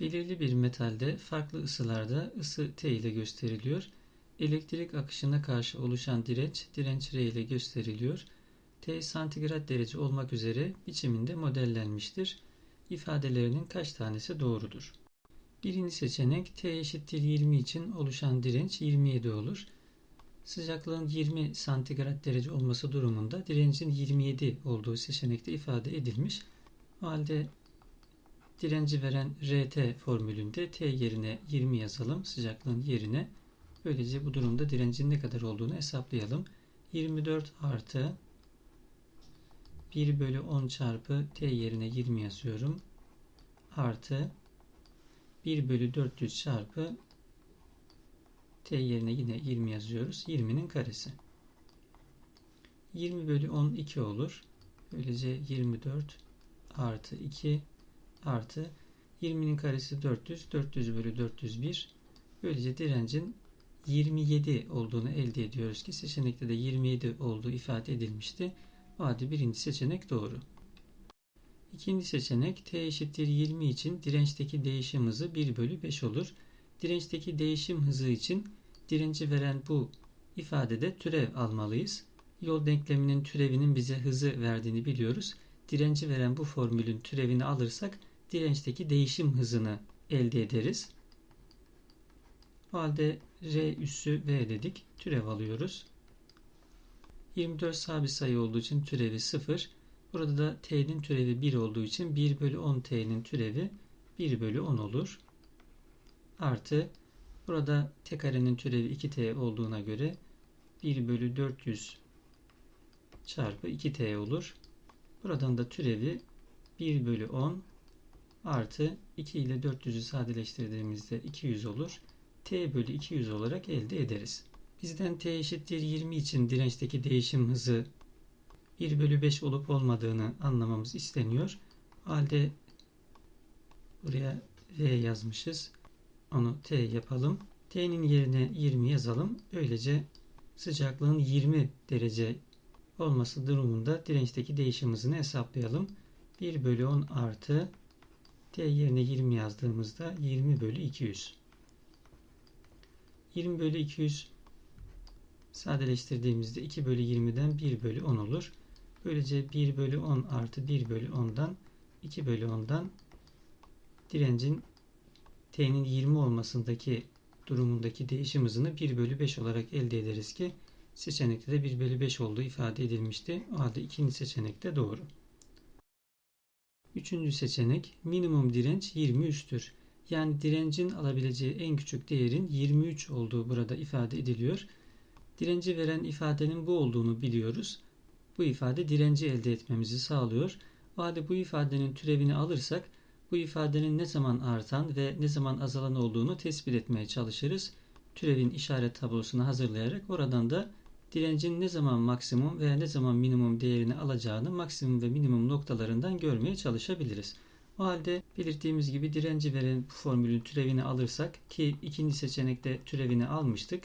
Belirli bir metalde farklı ısılarda ısı T ile gösteriliyor. Elektrik akışına karşı oluşan direnç, direnç R ile gösteriliyor. T santigrat derece olmak üzere biçiminde modellenmiştir. İfadelerinin kaç tanesi doğrudur? Birinci seçenek T eşittir 20 için oluşan direnç 27 olur. Sıcaklığın 20 santigrat derece olması durumunda direncin 27 olduğu seçenekte ifade edilmiş. O halde direnci veren RT formülünde T yerine 20 yazalım sıcaklığın yerine. Böylece bu durumda direncin ne kadar olduğunu hesaplayalım. 24 artı 1 bölü 10 çarpı T yerine 20 yazıyorum. Artı 1 bölü 400 çarpı T yerine yine 20 yazıyoruz. 20'nin karesi. 20 bölü 10 2 olur. Böylece 24 artı 2 artı 20'nin karesi 400. 400 bölü 401. Böylece direncin 27 olduğunu elde ediyoruz ki seçenekte de 27 olduğu ifade edilmişti. O halde birinci seçenek doğru. İkinci seçenek t eşittir 20 için dirençteki değişim hızı 1 bölü 5 olur. Dirençteki değişim hızı için direnci veren bu ifadede türev almalıyız. Yol denkleminin türevinin bize hızı verdiğini biliyoruz. Direnci veren bu formülün türevini alırsak dirençteki değişim hızını elde ederiz. O halde R üssü V dedik. Türev alıyoruz. 24 sabit sayı olduğu için türevi 0. Burada da t'nin türevi 1 olduğu için 1 bölü 10 t'nin türevi 1 bölü 10 olur. Artı burada t karenin türevi 2t olduğuna göre 1 bölü 400 çarpı 2t olur. Buradan da türevi 1 bölü 10 artı 2 ile 400'ü sadeleştirdiğimizde 200 olur. t bölü 200 olarak elde ederiz. Bizden t eşittir 20 için dirençteki değişim hızı 1 bölü 5 olup olmadığını anlamamız isteniyor. O halde buraya V yazmışız. Onu T yapalım. T'nin yerine 20 yazalım. Böylece sıcaklığın 20 derece olması durumunda dirençteki değişim hızını hesaplayalım. 1 bölü 10 artı T yerine 20 yazdığımızda 20 bölü 200. 20 bölü 200 sadeleştirdiğimizde 2 bölü 20'den 1 bölü 10 olur. Böylece 1 bölü 10 artı 1 bölü 10'dan 2 bölü 10'dan direncin T'nin 20 olmasındaki durumundaki değişim hızını 1 bölü 5 olarak elde ederiz ki seçenekte de 1 bölü 5 olduğu ifade edilmişti. O halde ikinci seçenek de doğru. Üçüncü seçenek minimum direnç 23'tür. Yani direncin alabileceği en küçük değerin 23 olduğu burada ifade ediliyor. Direnci veren ifadenin bu olduğunu biliyoruz. Bu ifade direnci elde etmemizi sağlıyor. O halde bu ifadenin türevini alırsak bu ifadenin ne zaman artan ve ne zaman azalan olduğunu tespit etmeye çalışırız. Türevin işaret tablosunu hazırlayarak oradan da direncin ne zaman maksimum veya ne zaman minimum değerini alacağını maksimum ve minimum noktalarından görmeye çalışabiliriz. O halde belirttiğimiz gibi direnci veren bu formülün türevini alırsak ki ikinci seçenekte türevini almıştık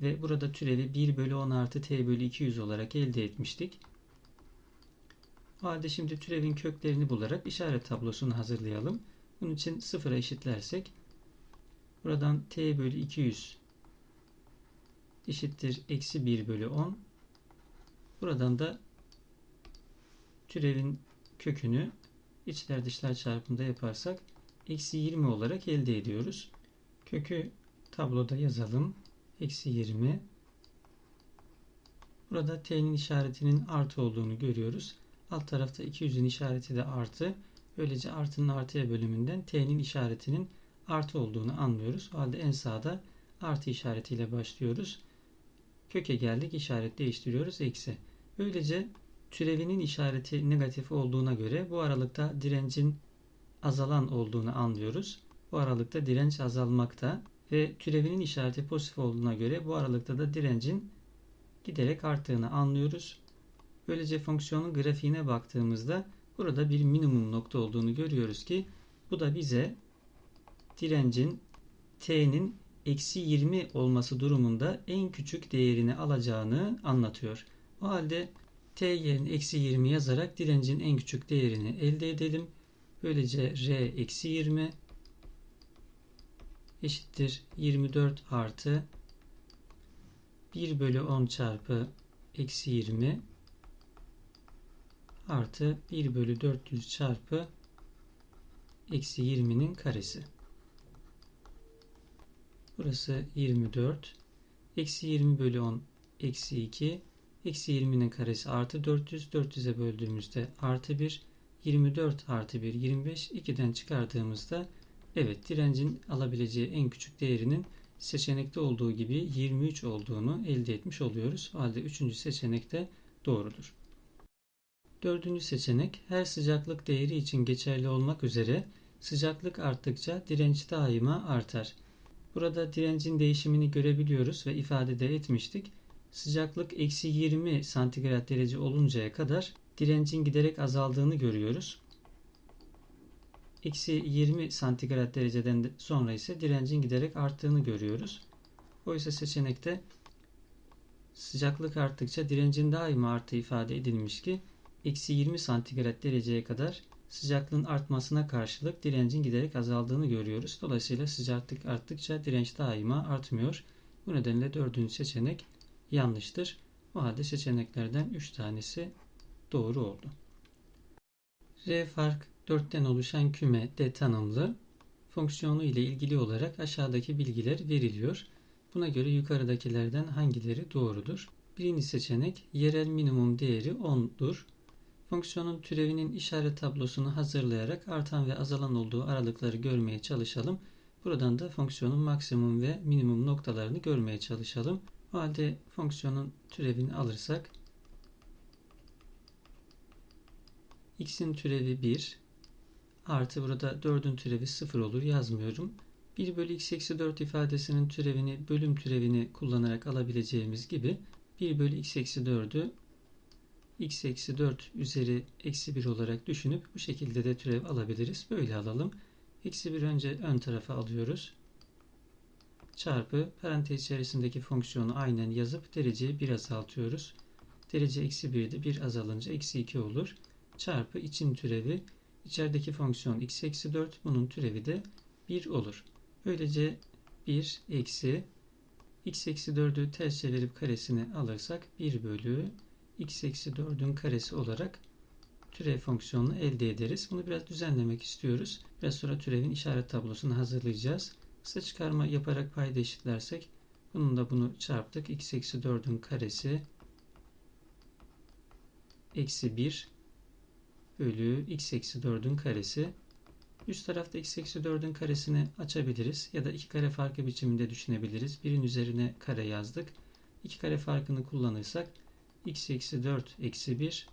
ve burada türevi 1 bölü 10 artı t bölü 200 olarak elde etmiştik. O halde şimdi türevin köklerini bularak işaret tablosunu hazırlayalım. Bunun için sıfıra eşitlersek buradan t bölü 200 eşittir eksi 1 bölü 10. Buradan da türevin kökünü içler dışlar çarpımında yaparsak eksi 20 olarak elde ediyoruz. Kökü tabloda yazalım eksi 20. Burada t'nin işaretinin artı olduğunu görüyoruz. Alt tarafta 200'ün işareti de artı. Böylece artının artıya bölümünden t'nin işaretinin artı olduğunu anlıyoruz. O halde en sağda artı işaretiyle başlıyoruz. Köke geldik işaret değiştiriyoruz eksi. Böylece türevinin işareti negatif olduğuna göre bu aralıkta direncin azalan olduğunu anlıyoruz. Bu aralıkta direnç azalmakta ve türevinin işareti pozitif olduğuna göre bu aralıkta da direncin giderek arttığını anlıyoruz. Böylece fonksiyonun grafiğine baktığımızda burada bir minimum nokta olduğunu görüyoruz ki bu da bize direncin t'nin eksi 20 olması durumunda en küçük değerini alacağını anlatıyor. O halde t yerine eksi 20 yazarak direncin en küçük değerini elde edelim. Böylece r eksi 20 eşittir 24 artı 1 bölü 10 çarpı eksi 20 artı 1 bölü 400 çarpı eksi 20'nin karesi. Burası 24. Eksi 20 bölü 10 eksi 2. Eksi 20'nin karesi artı 400. 400'e böldüğümüzde artı 1. 24 artı 1 25. 2'den çıkardığımızda evet direncin alabileceği en küçük değerinin seçenekte olduğu gibi 23 olduğunu elde etmiş oluyoruz. O halde 3. seçenek de doğrudur. Dördüncü seçenek her sıcaklık değeri için geçerli olmak üzere sıcaklık arttıkça direnç daima artar. Burada direncin değişimini görebiliyoruz ve ifade de etmiştik. Sıcaklık eksi 20 santigrat derece oluncaya kadar direncin giderek azaldığını görüyoruz. Eksi 20 santigrat dereceden sonra ise direncin giderek arttığını görüyoruz. Oysa seçenekte sıcaklık arttıkça direncin daima arttığı ifade edilmiş ki eksi 20 santigrat dereceye kadar sıcaklığın artmasına karşılık direncin giderek azaldığını görüyoruz. Dolayısıyla sıcaklık arttıkça direnç daima artmıyor. Bu nedenle dördüncü seçenek yanlıştır. O halde seçeneklerden 3 tanesi doğru oldu. R fark 4'ten oluşan küme D tanımlı fonksiyonu ile ilgili olarak aşağıdaki bilgiler veriliyor. Buna göre yukarıdakilerden hangileri doğrudur? Birinci seçenek yerel minimum değeri 10'dur. Fonksiyonun türevinin işaret tablosunu hazırlayarak artan ve azalan olduğu aralıkları görmeye çalışalım. Buradan da fonksiyonun maksimum ve minimum noktalarını görmeye çalışalım. O halde fonksiyonun türevini alırsak x'in türevi 1 artı burada 4'ün türevi 0 olur yazmıyorum. 1 bölü x eksi 4 ifadesinin türevini bölüm türevini kullanarak alabileceğimiz gibi 1 bölü x eksi 4'ü x eksi 4 üzeri eksi 1 olarak düşünüp bu şekilde de türev alabiliriz. Böyle alalım. Eksi 1 önce ön tarafa alıyoruz. Çarpı parantez içerisindeki fonksiyonu aynen yazıp dereceyi 1 azaltıyoruz. Derece eksi 1'de 1 azalınca eksi 2 olur. Çarpı için türevi içerideki fonksiyon x eksi 4 bunun türevi de 1 olur. Böylece 1 eksi x eksi 4'ü ters çevirip karesini alırsak 1 bölü x eksi 4'ün karesi olarak türev fonksiyonunu elde ederiz. Bunu biraz düzenlemek istiyoruz. Biraz sonra türevin işaret tablosunu hazırlayacağız. Kısa çıkarma yaparak payda eşitlersek bunun da bunu çarptık. x eksi 4'ün karesi eksi 1 bölü x eksi 4'ün karesi. Üst tarafta x eksi 4'ün karesini açabiliriz ya da iki kare farkı biçiminde düşünebiliriz. Birin üzerine kare yazdık. İki kare farkını kullanırsak x eksi 4 eksi 1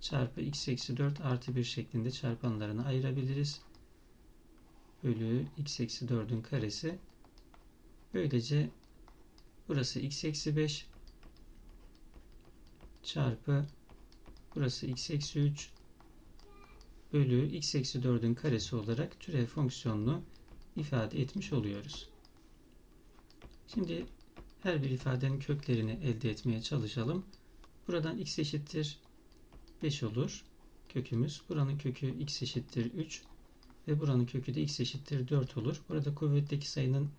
çarpı x eksi 4 artı 1 şeklinde çarpanlarını ayırabiliriz. Bölü x eksi 4'ün karesi. Böylece burası x eksi 5 çarpı burası x eksi 3 bölü x eksi 4'ün karesi olarak türev fonksiyonunu ifade etmiş oluyoruz. Şimdi her bir ifadenin köklerini elde etmeye çalışalım. Buradan x eşittir 5 olur kökümüz. Buranın kökü x eşittir 3 ve buranın kökü de x eşittir 4 olur. Burada kuvvetteki sayının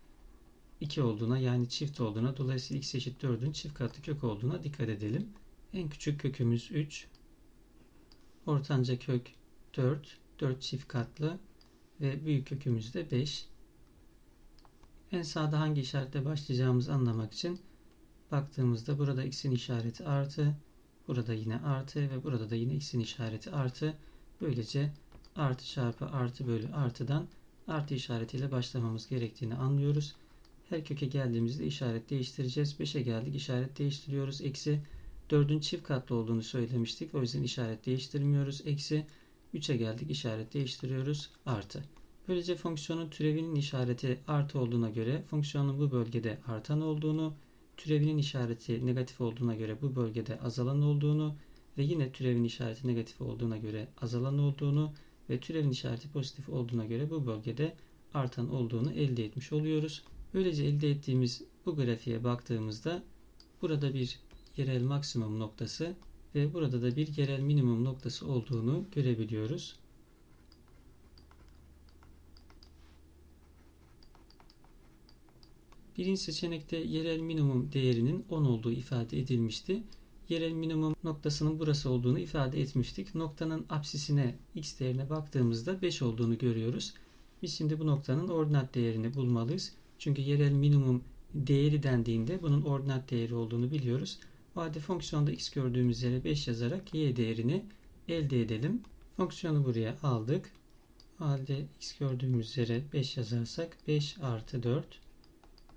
2 olduğuna yani çift olduğuna dolayısıyla x eşit 4'ün çift katlı kök olduğuna dikkat edelim. En küçük kökümüz 3. Ortanca kök 4. 4 çift katlı ve büyük kökümüz de 5. En sağda hangi işaretle başlayacağımızı anlamak için baktığımızda burada x'in işareti artı, burada yine artı ve burada da yine x'in işareti artı. Böylece artı çarpı artı bölü artıdan artı işaretiyle başlamamız gerektiğini anlıyoruz. Her köke geldiğimizde işaret değiştireceğiz. 5'e geldik işaret değiştiriyoruz. Eksi 4'ün çift katlı olduğunu söylemiştik. O yüzden işaret değiştirmiyoruz. Eksi 3'e geldik işaret değiştiriyoruz. Artı. Böylece fonksiyonun türevinin işareti artı olduğuna göre fonksiyonun bu bölgede artan olduğunu, türevinin işareti negatif olduğuna göre bu bölgede azalan olduğunu ve yine türevin işareti negatif olduğuna göre azalan olduğunu ve türevin işareti pozitif olduğuna göre bu bölgede artan olduğunu elde etmiş oluyoruz. Böylece elde ettiğimiz bu grafiğe baktığımızda burada bir yerel maksimum noktası ve burada da bir yerel minimum noktası olduğunu görebiliyoruz. Birinci seçenekte yerel minimum değerinin 10 olduğu ifade edilmişti. Yerel minimum noktasının burası olduğunu ifade etmiştik. Noktanın apsisine x değerine baktığımızda 5 olduğunu görüyoruz. Biz şimdi bu noktanın ordinat değerini bulmalıyız. Çünkü yerel minimum değeri dendiğinde bunun ordinat değeri olduğunu biliyoruz. O halde fonksiyonda x gördüğümüz yere 5 yazarak y değerini elde edelim. Fonksiyonu buraya aldık. O halde x gördüğümüz yere 5 yazarsak 5 artı 4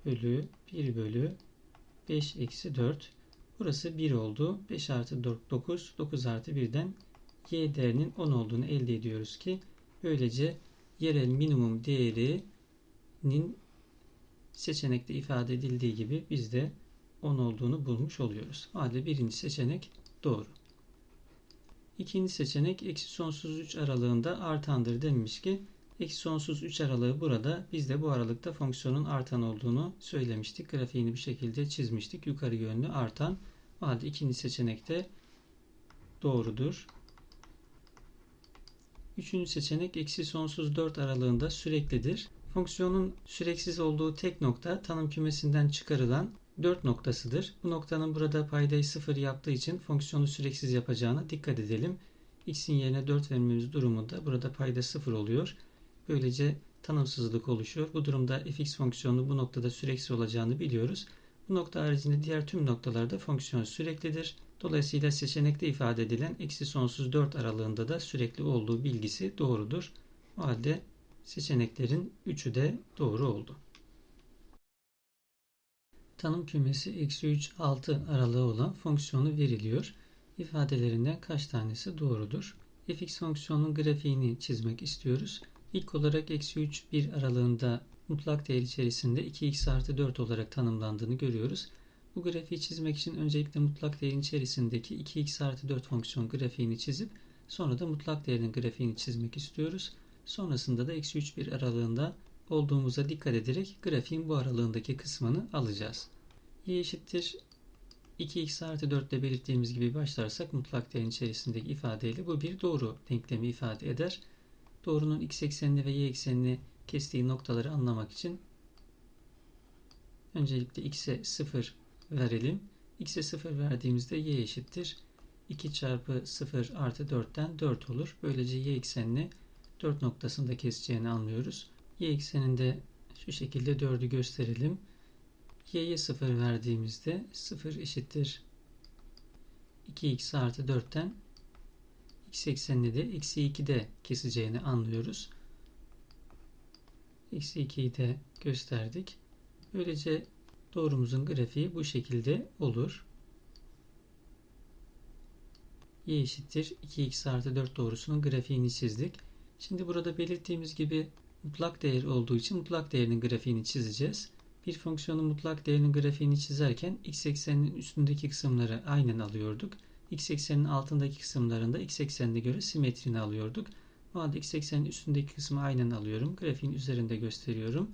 bölü 1 bölü 5 eksi 4. Burası 1 oldu. 5 artı 4 9. 9 artı 1'den y değerinin 10 olduğunu elde ediyoruz ki böylece yerel minimum değerinin seçenekte ifade edildiği gibi biz de 10 olduğunu bulmuş oluyoruz. Halde birinci seçenek doğru. İkinci seçenek eksi sonsuz 3 aralığında artandır denmiş ki eksi sonsuz 3 aralığı burada biz de bu aralıkta fonksiyonun artan olduğunu söylemiştik. Grafiğini bir şekilde çizmiştik. Yukarı yönlü artan. O halde ikinci seçenekte doğrudur. Üçüncü seçenek eksi sonsuz 4 aralığında süreklidir. Fonksiyonun süreksiz olduğu tek nokta tanım kümesinden çıkarılan 4 noktasıdır. Bu noktanın burada paydayı 0 yaptığı için fonksiyonu süreksiz yapacağına dikkat edelim. x'in yerine 4 vermemiz durumunda burada payda 0 oluyor. Böylece tanımsızlık oluşuyor. Bu durumda fx fonksiyonu bu noktada süreksiz olacağını biliyoruz. Bu nokta haricinde diğer tüm noktalarda fonksiyon süreklidir. Dolayısıyla seçenekte ifade edilen eksi sonsuz 4 aralığında da sürekli olduğu bilgisi doğrudur. O halde seçeneklerin üçü de doğru oldu. Tanım kümesi eksi 3 6 aralığı olan fonksiyonu veriliyor. İfadelerinden kaç tanesi doğrudur? fx fonksiyonunun grafiğini çizmek istiyoruz. İlk olarak eksi 3 1 aralığında mutlak değer içerisinde 2x artı 4 olarak tanımlandığını görüyoruz. Bu grafiği çizmek için öncelikle mutlak değerin içerisindeki 2x artı 4 fonksiyon grafiğini çizip sonra da mutlak değerin grafiğini çizmek istiyoruz. Sonrasında da eksi 3 1 aralığında olduğumuza dikkat ederek grafiğin bu aralığındaki kısmını alacağız. y eşittir 2x artı 4 ile belirttiğimiz gibi başlarsak mutlak değerin içerisindeki ifadeyle bu bir doğru denklemi ifade eder. Doğrunun x eksenini ve y eksenini kestiği noktaları anlamak için öncelikle x'e 0 verelim. x'e 0 verdiğimizde y eşittir. 2 çarpı 0 artı 4'ten 4 olur. Böylece y eksenini 4 noktasında keseceğini anlıyoruz. Y ekseninde şu şekilde 4'ü gösterelim. Y'ye 0 verdiğimizde 0 eşittir 2x artı 4'ten x eksenini de eksi 2'de keseceğini anlıyoruz. Eksi 2'yi de gösterdik. Böylece doğrumuzun grafiği bu şekilde olur. y eşittir 2x artı 4 doğrusunun grafiğini çizdik. Şimdi burada belirttiğimiz gibi mutlak değer olduğu için mutlak değerinin grafiğini çizeceğiz. Bir fonksiyonun mutlak değerinin grafiğini çizerken x ekseninin üstündeki kısımları aynen alıyorduk. X ekseninin altındaki kısımlarında x eksenine göre simetrini alıyorduk. O halde x eksenin üstündeki kısmı aynen alıyorum. Grafiğin üzerinde gösteriyorum.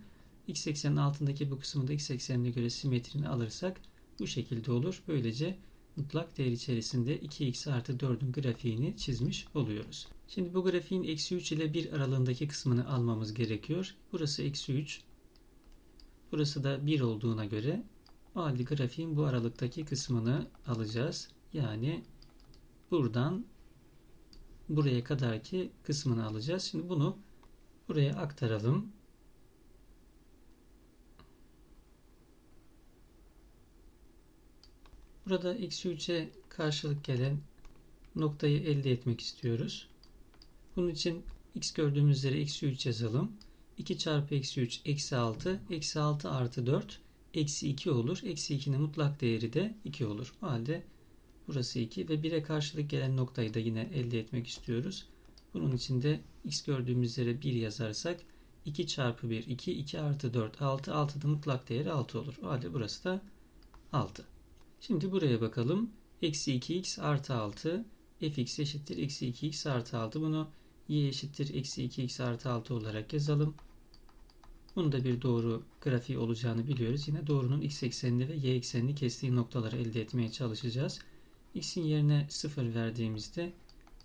x eksenin altındaki bu kısmı da x eksenine göre simetrini alırsak bu şekilde olur. Böylece mutlak değer içerisinde 2x artı 4'ün grafiğini çizmiş oluyoruz. Şimdi bu grafiğin eksi 3 ile 1 aralığındaki kısmını almamız gerekiyor. Burası eksi 3. Burası da 1 olduğuna göre o halde grafiğin bu aralıktaki kısmını alacağız. Yani buradan buraya kadarki kısmını alacağız. Şimdi bunu buraya aktaralım. Burada eksi 3'e karşılık gelen noktayı elde etmek istiyoruz. Bunun için x gördüğümüz üzere eksi 3 yazalım. 2 çarpı eksi 3 eksi 6 eksi 6 artı 4 eksi 2 olur. Eksi 2'nin mutlak değeri de 2 olur. O halde burası 2 ve 1'e karşılık gelen noktayı da yine elde etmek istiyoruz. Bunun için de x gördüğümüz üzere 1 yazarsak 2 çarpı 1 2 2 artı 4 6 6'da mutlak değeri 6 olur. O halde burası da 6. Şimdi buraya bakalım. Eksi 2x artı 6 fx eşittir eksi 2x artı 6. Bunu y eşittir eksi 2x artı 6 olarak yazalım. Bunun da bir doğru grafiği olacağını biliyoruz. Yine doğrunun x eksenini ve y eksenini kestiği noktaları elde etmeye çalışacağız. X'in yerine 0 verdiğimizde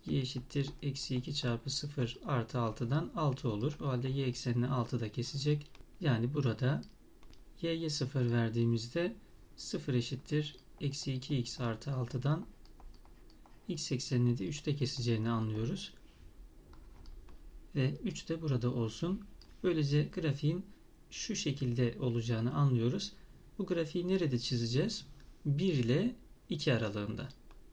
y eşittir eksi 2 çarpı 0 artı 6'dan 6 olur. O halde y eksenini 6'da kesecek. Yani burada y'ye 0 verdiğimizde 0 eşittir eksi 2x artı 6'dan x eksenini de 3'te keseceğini anlıyoruz. Ve 3 de burada olsun. Böylece grafiğin şu şekilde olacağını anlıyoruz. Bu grafiği nerede çizeceğiz? 1 ile 2 aralığında.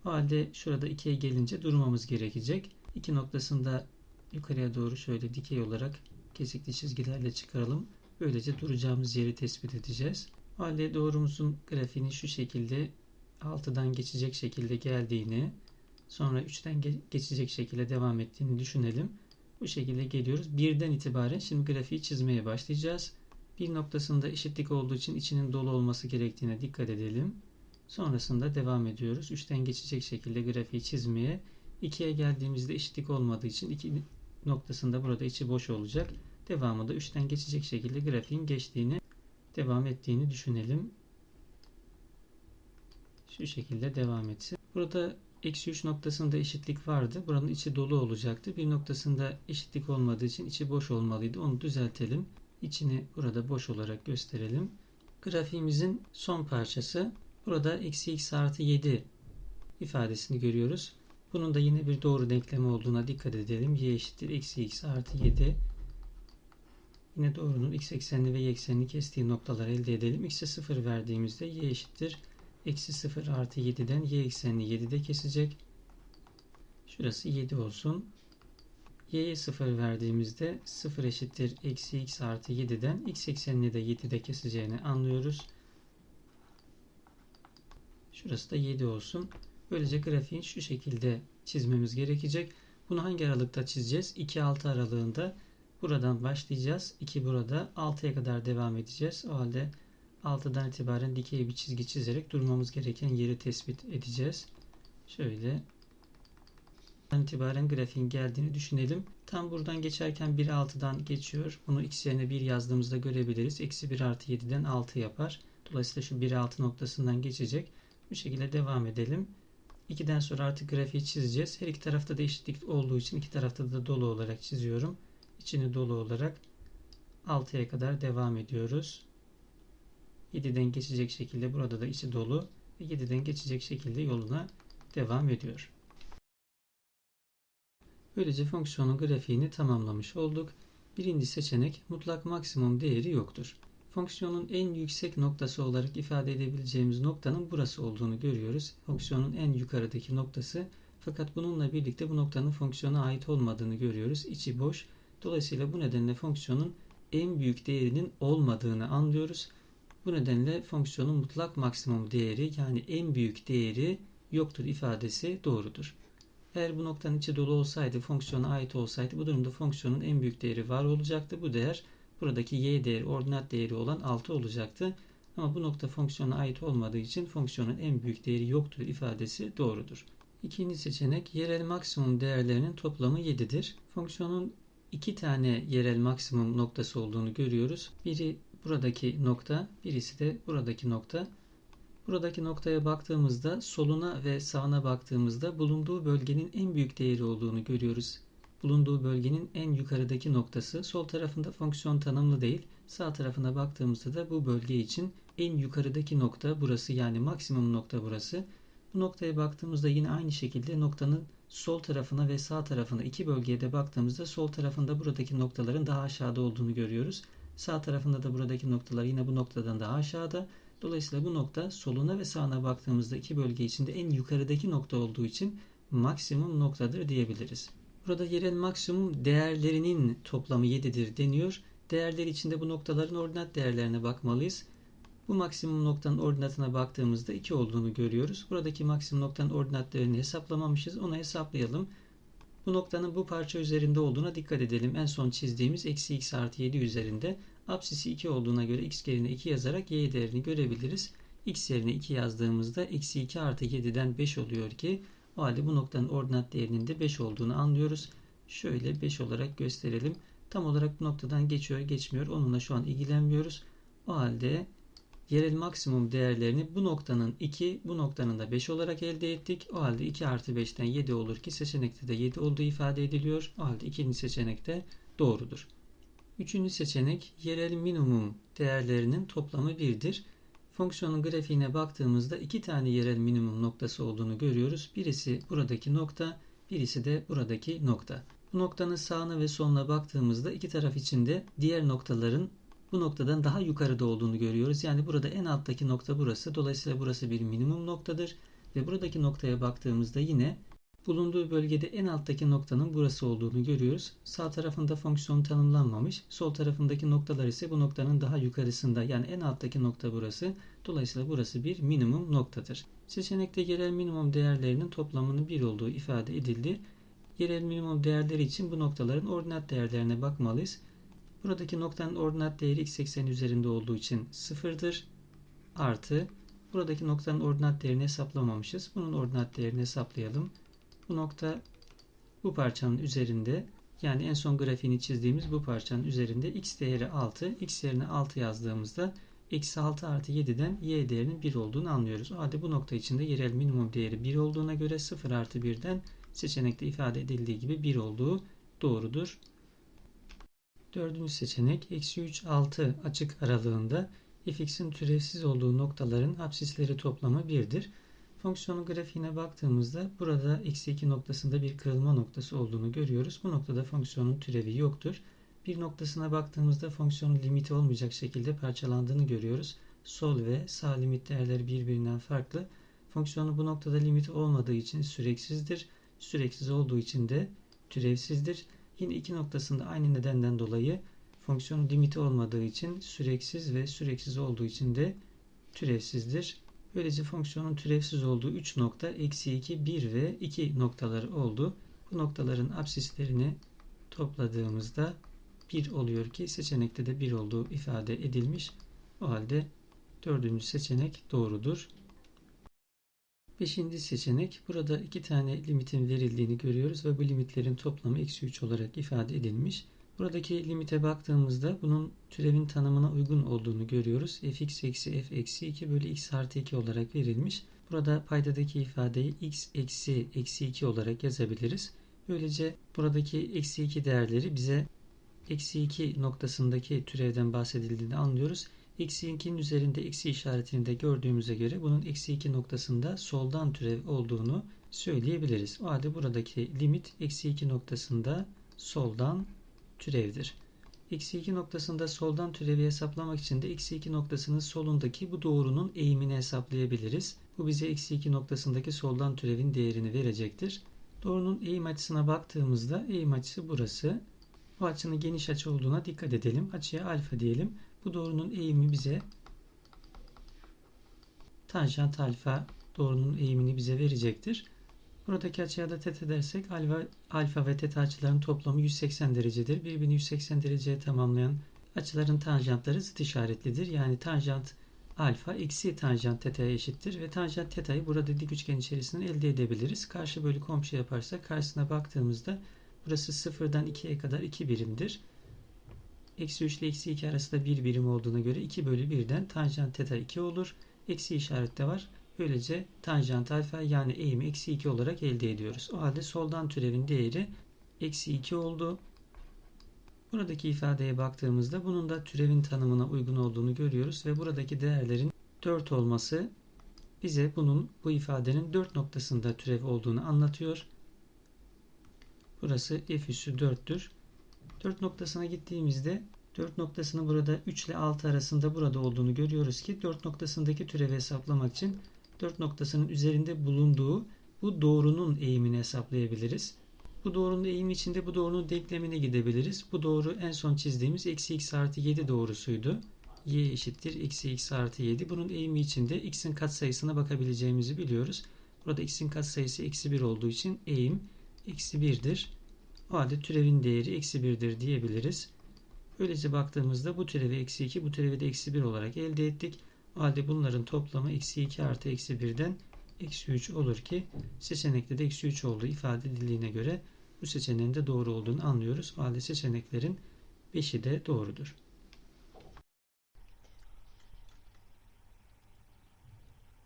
O halde şurada 2'ye gelince durmamız gerekecek. 2 noktasında yukarıya doğru şöyle dikey olarak kesikli çizgilerle çıkaralım. Böylece duracağımız yeri tespit edeceğiz. O halde doğrumuzun grafiğini şu şekilde 6'dan geçecek şekilde geldiğini sonra 3'ten geçecek şekilde devam ettiğini düşünelim. Bu şekilde geliyoruz. Birden itibaren şimdi grafiği çizmeye başlayacağız. Bir noktasında eşitlik olduğu için içinin dolu olması gerektiğine dikkat edelim. Sonrasında devam ediyoruz. 3'ten geçecek şekilde grafiği çizmeye. 2'ye geldiğimizde eşitlik olmadığı için 2 noktasında burada içi boş olacak. Devamında 3'ten geçecek şekilde grafiğin geçtiğini, devam ettiğini düşünelim. Şu şekilde devam etsin. Burada eksi 3 noktasında eşitlik vardı. Buranın içi dolu olacaktı. Bir noktasında eşitlik olmadığı için içi boş olmalıydı. Onu düzeltelim. İçini burada boş olarak gösterelim. Grafiğimizin son parçası. Burada eksi x artı 7 ifadesini görüyoruz. Bunun da yine bir doğru denklemi olduğuna dikkat edelim. y eşittir eksi x artı 7. Yine doğrunun x eksenini ve y eksenini kestiği noktalar elde edelim. x'e 0 verdiğimizde y eşittir eksi 0 artı 7'den y eksenini 7'de kesecek. Şurası 7 olsun. y'ye 0 verdiğimizde 0 eşittir eksi x artı 7'den x eksenini de 7'de keseceğini anlıyoruz. Şurası da 7 olsun. Böylece grafiğin şu şekilde çizmemiz gerekecek. Bunu hangi aralıkta çizeceğiz? 2-6 aralığında buradan başlayacağız. 2 burada 6'ya kadar devam edeceğiz. O halde 6'dan itibaren dikey bir çizgi çizerek durmamız gereken yeri tespit edeceğiz. Şöyle itibaren grafiğin geldiğini düşünelim. Tam buradan geçerken 1 6'dan geçiyor. Bunu x yerine 1 yazdığımızda görebiliriz. Eksi 1 artı 7'den 6 yapar. Dolayısıyla şu 1 6 noktasından geçecek. Bu şekilde devam edelim. 2'den sonra artık grafiği çizeceğiz. Her iki tarafta da eşitlik olduğu için iki tarafta da dolu olarak çiziyorum. İçini dolu olarak 6'ya kadar devam ediyoruz. 7'den geçecek şekilde burada da içi dolu ve 7'den geçecek şekilde yoluna devam ediyor. Böylece fonksiyonun grafiğini tamamlamış olduk. Birinci seçenek mutlak maksimum değeri yoktur. Fonksiyonun en yüksek noktası olarak ifade edebileceğimiz noktanın burası olduğunu görüyoruz. Fonksiyonun en yukarıdaki noktası fakat bununla birlikte bu noktanın fonksiyona ait olmadığını görüyoruz. İçi boş. Dolayısıyla bu nedenle fonksiyonun en büyük değerinin olmadığını anlıyoruz. Bu nedenle fonksiyonun mutlak maksimum değeri yani en büyük değeri yoktur ifadesi doğrudur. Eğer bu noktanın içi dolu olsaydı, fonksiyona ait olsaydı bu durumda fonksiyonun en büyük değeri var olacaktı. Bu değer buradaki y değeri, ordinat değeri olan 6 olacaktı. Ama bu nokta fonksiyona ait olmadığı için fonksiyonun en büyük değeri yoktur ifadesi doğrudur. İkinci seçenek yerel maksimum değerlerinin toplamı 7'dir. Fonksiyonun iki tane yerel maksimum noktası olduğunu görüyoruz. Biri buradaki nokta, birisi de buradaki nokta. Buradaki noktaya baktığımızda soluna ve sağına baktığımızda bulunduğu bölgenin en büyük değeri olduğunu görüyoruz. Bulunduğu bölgenin en yukarıdaki noktası sol tarafında fonksiyon tanımlı değil. Sağ tarafına baktığımızda da bu bölge için en yukarıdaki nokta burası yani maksimum nokta burası. Bu noktaya baktığımızda yine aynı şekilde noktanın sol tarafına ve sağ tarafına iki bölgeye de baktığımızda sol tarafında buradaki noktaların daha aşağıda olduğunu görüyoruz. Sağ tarafında da buradaki noktalar yine bu noktadan daha aşağıda. Dolayısıyla bu nokta soluna ve sağına baktığımızda iki bölge içinde en yukarıdaki nokta olduğu için maksimum noktadır diyebiliriz. Burada yerel maksimum değerlerinin toplamı 7'dir deniyor. Değerler içinde bu noktaların ordinat değerlerine bakmalıyız. Bu maksimum noktanın ordinatına baktığımızda 2 olduğunu görüyoruz. Buradaki maksimum noktanın ordinat değerini hesaplamamışız. Onu hesaplayalım. Bu noktanın bu parça üzerinde olduğuna dikkat edelim. En son çizdiğimiz eksi x artı 7 üzerinde. Apsisi 2 olduğuna göre x yerine 2 yazarak y değerini görebiliriz. x yerine 2 yazdığımızda eksi 2 artı 7'den 5 oluyor ki o halde bu noktanın ordinat değerinin de 5 olduğunu anlıyoruz. Şöyle 5 olarak gösterelim. Tam olarak bu noktadan geçiyor geçmiyor onunla şu an ilgilenmiyoruz. O halde yerel maksimum değerlerini bu noktanın 2, bu noktanın da 5 olarak elde ettik. O halde 2 artı 5'ten 7 olur ki seçenekte de 7 olduğu ifade ediliyor. O halde ikinci seçenekte doğrudur. Üçüncü seçenek yerel minimum değerlerinin toplamı 1'dir. Fonksiyonun grafiğine baktığımızda iki tane yerel minimum noktası olduğunu görüyoruz. Birisi buradaki nokta, birisi de buradaki nokta. Bu noktanın sağına ve soluna baktığımızda iki taraf içinde diğer noktaların bu noktadan daha yukarıda olduğunu görüyoruz. Yani burada en alttaki nokta burası. Dolayısıyla burası bir minimum noktadır. Ve buradaki noktaya baktığımızda yine bulunduğu bölgede en alttaki noktanın burası olduğunu görüyoruz. Sağ tarafında fonksiyon tanımlanmamış. Sol tarafındaki noktalar ise bu noktanın daha yukarısında. Yani en alttaki nokta burası. Dolayısıyla burası bir minimum noktadır. Seçenekte yerel minimum değerlerinin toplamının 1 olduğu ifade edildi. Yerel minimum değerleri için bu noktaların ordinat değerlerine bakmalıyız. Buradaki noktanın ordinat değeri x ekseni üzerinde olduğu için 0'dır. Artı buradaki noktanın ordinat değerini hesaplamamışız. Bunun ordinat değerini hesaplayalım. Bu nokta bu parçanın üzerinde yani en son grafiğini çizdiğimiz bu parçanın üzerinde x değeri 6. x yerine 6 yazdığımızda eksi 6 artı 7'den y değerinin 1 olduğunu anlıyoruz. O halde bu nokta içinde yerel minimum değeri 1 olduğuna göre 0 artı 1'den seçenekte ifade edildiği gibi 1 olduğu doğrudur. Dördüncü seçenek eksi 3 6 açık aralığında fx'in türevsiz olduğu noktaların absisleri toplamı 1'dir. Fonksiyonun grafiğine baktığımızda burada eksi 2 noktasında bir kırılma noktası olduğunu görüyoruz. Bu noktada fonksiyonun türevi yoktur. Bir noktasına baktığımızda fonksiyonun limiti olmayacak şekilde parçalandığını görüyoruz. Sol ve sağ limit değerleri birbirinden farklı. Fonksiyonun bu noktada limiti olmadığı için süreksizdir. Süreksiz olduğu için de türevsizdir. Yine iki noktasında aynı nedenden dolayı fonksiyonun limiti olmadığı için süreksiz ve süreksiz olduğu için de türevsizdir. Böylece fonksiyonun türevsiz olduğu 3 nokta eksi 2, 1 ve 2 noktaları oldu. Bu noktaların absislerini topladığımızda 1 oluyor ki seçenekte de 1 olduğu ifade edilmiş. O halde dördüncü seçenek doğrudur. Beşinci seçenek burada iki tane limitin verildiğini görüyoruz ve bu limitlerin toplamı eksi 3 olarak ifade edilmiş. Buradaki limite baktığımızda bunun türevin tanımına uygun olduğunu görüyoruz. fx eksi f eksi 2 bölü x artı 2 olarak verilmiş. Burada paydadaki ifadeyi x eksi eksi 2 olarak yazabiliriz. Böylece buradaki eksi 2 değerleri bize eksi 2 noktasındaki türevden bahsedildiğini anlıyoruz. Eksi 2'nin üzerinde eksi işaretini de gördüğümüze göre bunun eksi 2 noktasında soldan türev olduğunu söyleyebiliriz. O halde buradaki limit eksi 2 noktasında soldan türevdir. Eksi 2 noktasında soldan türevi hesaplamak için de eksi 2 noktasının solundaki bu doğrunun eğimini hesaplayabiliriz. Bu bize eksi 2 noktasındaki soldan türevin değerini verecektir. Doğrunun eğim açısına baktığımızda eğim açısı burası. Bu açının geniş açı olduğuna dikkat edelim. Açıya alfa diyelim. Bu doğrunun eğimi bize tanjant alfa doğrunun eğimini bize verecektir. Buradaki açıya da teta dersek alfa, alfa ve teta açıların toplamı 180 derecedir. Birbirini 180 dereceye tamamlayan açıların tanjantları zıt işaretlidir. Yani tanjant alfa eksi tanjant teta'ya eşittir ve tanjant teta'yı burada dik üçgen içerisinden elde edebiliriz. Karşı bölü komşu yaparsak karşısına baktığımızda burası sıfırdan 2'ye kadar 2 birimdir. Eksi 3 ile eksi 2 arasında 1 birim olduğuna göre 2 bölü 1'den tanjant teta 2 olur. Eksi işaret de var. Böylece tanjant alfa yani eğimi eksi 2 olarak elde ediyoruz. O halde soldan türevin değeri eksi 2 oldu. Buradaki ifadeye baktığımızda bunun da türevin tanımına uygun olduğunu görüyoruz ve buradaki değerlerin 4 olması bize bunun bu ifadenin 4 noktasında türev olduğunu anlatıyor. Burası f üssü 4'tür. 4 noktasına gittiğimizde 4 noktasının burada 3 ile 6 arasında burada olduğunu görüyoruz ki 4 noktasındaki türevi hesaplamak için 4 noktasının üzerinde bulunduğu bu doğrunun eğimini hesaplayabiliriz. Bu doğrunun eğimi içinde bu doğrunun denklemine gidebiliriz. Bu doğru en son çizdiğimiz eksi x artı 7 doğrusuydu. y eşittir eksi x artı 7. Bunun eğimi içinde x'in katsayısına bakabileceğimizi biliyoruz. Burada x'in katsayısı eksi 1 olduğu için eğim eksi 1'dir. O halde türevin değeri eksi 1'dir diyebiliriz. Böylece baktığımızda bu türevi eksi 2 bu türevi de eksi 1 olarak elde ettik. O halde bunların toplamı eksi 2 artı eksi 1'den eksi 3 olur ki seçenekte de eksi 3 olduğu ifade edildiğine göre bu seçeneğin de doğru olduğunu anlıyoruz. O halde seçeneklerin 5'i de doğrudur.